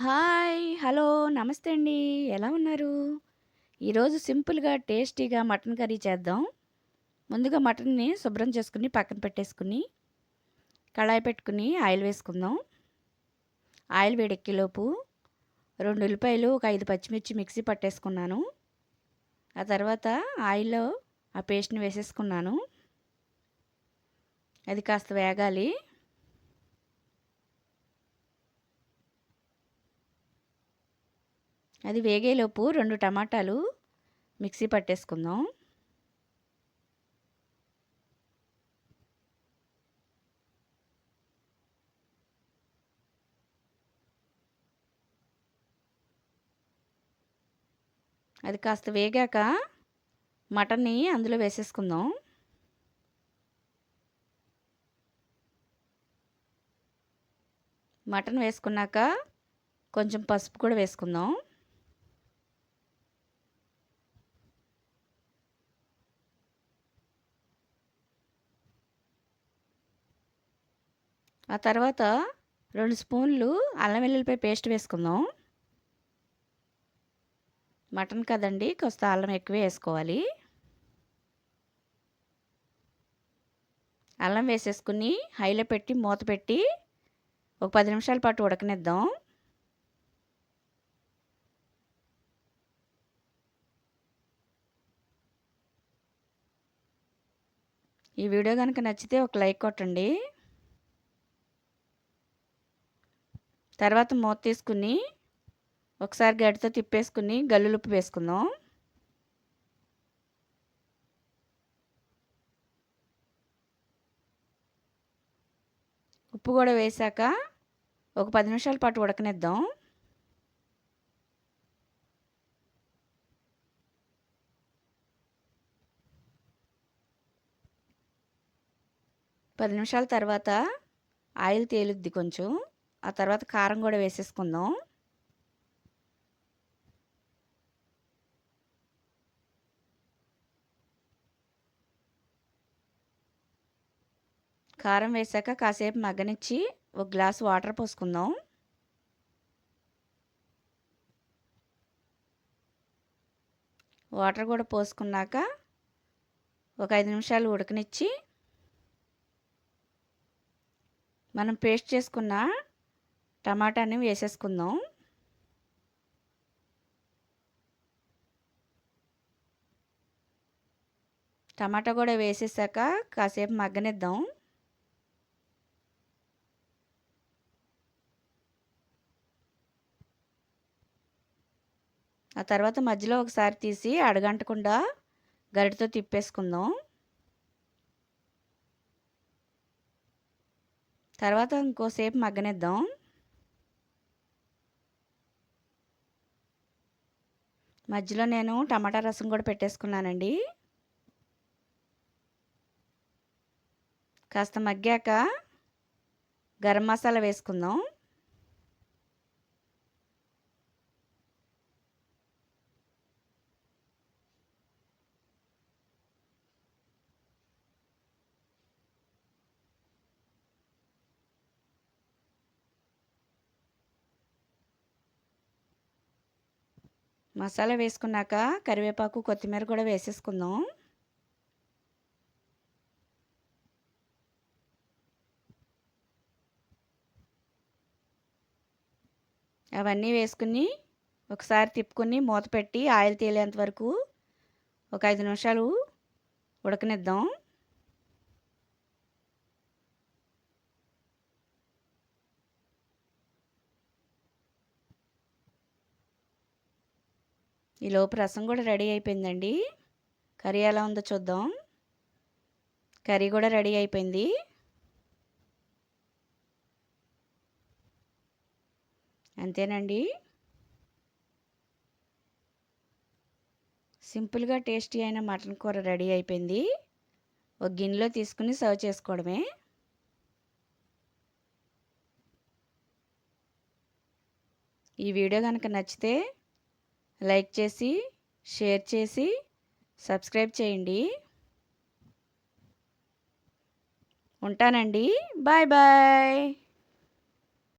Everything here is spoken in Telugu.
హాయ్! హలో! నమస్తే అండి. ఎలా ఉన్నారు? ఈరోజు సింపుల్‌గా, టేస్టీగా మటన్ కర్రీ చేద్దాం. ముందుగా మటన్‌ని శుభ్రం చేసుకుని పక్కన పెట్టేసుకుని కళాయి పెట్టుకుని ఆయిల్ వేసుకుందాం. ఆయిల్ వేడెక్కిలోపు రెండు ఉల్లిపాయలు, ఒక ఐదు పచ్చిమిర్చి మిక్సీ పట్టేసుకున్నాను. ఆ తర్వాత ఆయిల్‌లో ఆ పేస్ట్‌ని వేసేసుకున్నాను. అది కాస్త వేగాలి. అది వేగేలోపు రెండు టమాటాలు మిక్సీ పట్టేసుకుందాం. అది కాస్త వేగాక మటన్‌ని అందులో వేసేసుకుందాం. మటన్ వేసుకున్నాక కొంచెం పసుపు కూడా వేసుకుందాం. ఆ తర్వాత రెండు స్పూన్లు అల్లం వెల్లుల్లిపాయ పేస్ట్ వేసుకుందాం. మటన్ కదండి కొంత అల్లం ఎక్కువే వేసుకోవాలి అల్లం వేసేసుకుని హైలో పెట్టి మూత పెట్టి ఒక పది నిమిషాల పాటు ఉడకనిద్దాం. ఈ వీడియో కనుక నచ్చితే ఒక లైక్ కొట్టండి. తర్వాత మూత తీసుకుని ఒకసారి గరిటెతో తిప్పేసుకుని గల్లులుప్పు వేసుకుందాం. ఉప్పు కూడా వేశాక ఒక పది నిమిషాల పాటు ఉడకనిద్దాం. పది నిమిషాల తర్వాత ఆయిల్ తేలుద్ది కొంచెం. ఆ తర్వాత కారం కూడా వేసేసుకుందాం. కారం వేశాక కాసేపు మగ్గనిచ్చి ఒక గ్లాస్ వాటర్ పోసుకుందాం. వాటర్ కూడా పోసుకున్నాక ఒక ఐదు నిమిషాలు ఉడకనిచ్చి మనం పేస్ట్ చేసుకున్న టమాటాని వేసేసుకుందాం. టమాటా కూడా వేసేసాక కాసేపు మగ్గనిద్దాం. ఆ తర్వాత మధ్యలో ఒకసారి తీసి అడగంటకుండా గరిటతో తిప్పేసుకుందాం. తర్వాత ఇంకోసేపు మగ్గనిద్దాం. మధ్యలో నేను టమాటా రసం కూడా పెట్టేసుకున్నానండి. కాస్త మగ్గాక గరం మసాలా వేసుకుందాం. మసాలా వేసుకున్నాక కరివేపాకు, కొత్తిమీర కూడా వేసేసుకుందాం. అవన్నీ వేసుకుని ఒకసారి తిప్పుకుని మూత పెట్టి ఆయిల్ తేలేంత వరకు ఒక ఐదు నిమిషాలు ఉడకనిద్దాం. ఈలోపు రసం కూడా రెడీ అయిపోయిందండి. కర్రీ ఎలా ఉందో చూద్దాం. కర్రీ కూడా రెడీ అయిపోయింది. అంతేనండి. సింపుల్‌గా టేస్టీ అయిన మటన్ కూర రెడీ అయిపోయింది. ఒక గిన్నెలో తీసుకుని సర్వ్ చేసుకోవడమే. ఈ వీడియో కనుక నచ్చితే లైక్ చేసి, షేర్ చేసి, సబ్స్క్రైబ్ చేయండి. ఉంటానండి. Bye bye.